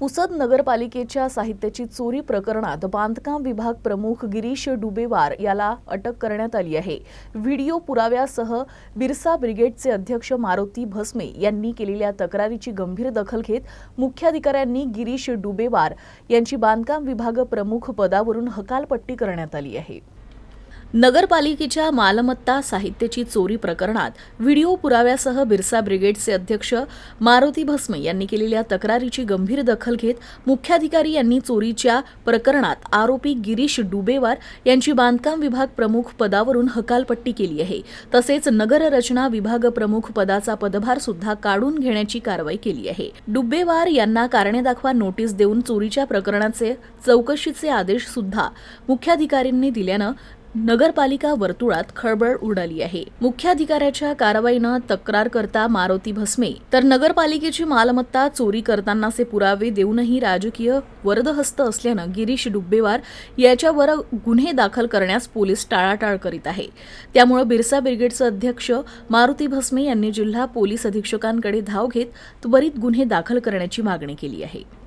पुसद नगरपालिकेच्या साहित्याची चोरी प्रकरणात बांधकाम विभाग प्रमुख गिरीश डुबेवार याला अटक करण्यात आली आहे. व्हिडिओ पुराव्यासह बिरसा ब्रिगेडचे अध्यक्ष मारुती भस्मे यांनी केलेल्या तक्रारीची गंभीर दखल घेत मुख्याधिकाऱ्यांनी गिरीश डुबेवार यांची बांधकाम विभाग प्रमुख पदावरून हकालपट्टी करण्यात आली आहे. नगरपालिकेच्या मालमत्ता साहित्याची चोरी प्रकरणात व्हिडिओ पुराव्यासह बिरसा ब्रिगेडचे अध्यक्ष मारुती भस्मे यांनी केलेल्या तक्रारीची गंभीर दखल घेत मुख्याधिकारी यांनी चोरीच्या प्रकरणात आरोपी गिरीश डुबेवार यांची बांधकाम विभाग प्रमुख पदावरून हकालपट्टी केली आहे. तसेच नगररचना विभाग प्रमुख पदाचा पदभार सुद्धा काढून घेण्याची कारवाई केली आहे. डुबेवार यांना कारणे दाखवा नोटीस देऊन चोरीच्या प्रकरणाचे चौकशीचे आदेश सुद्धा मुख्याधिकाऱ्यांनी दिल्यानं नगरपालिका वर्तुळात खळबळ उडाली आहे. मुख्याधिकाऱ्याच्या कारवाईनं तक्रार करता मारुती भस्मे. तर नगरपालिकेची मालमत्ता चोरी करतानाचे पुरावे देऊनही राजकीय वरदहस्त असल्यानं गिरीश डुब्बेवार याच्यावर गुन्हे दाखल करण्यास पोलीस टाळाटाळ करीत आहे. त्यामुळे बिरसा ब्रिगेडचे अध्यक्ष मारुती भस्मे यांनी जिल्हा पोलीस अधीक्षकांकडे धाव घेत त्वरित गुन्हे दाखल करण्याची मागणी केली आहे.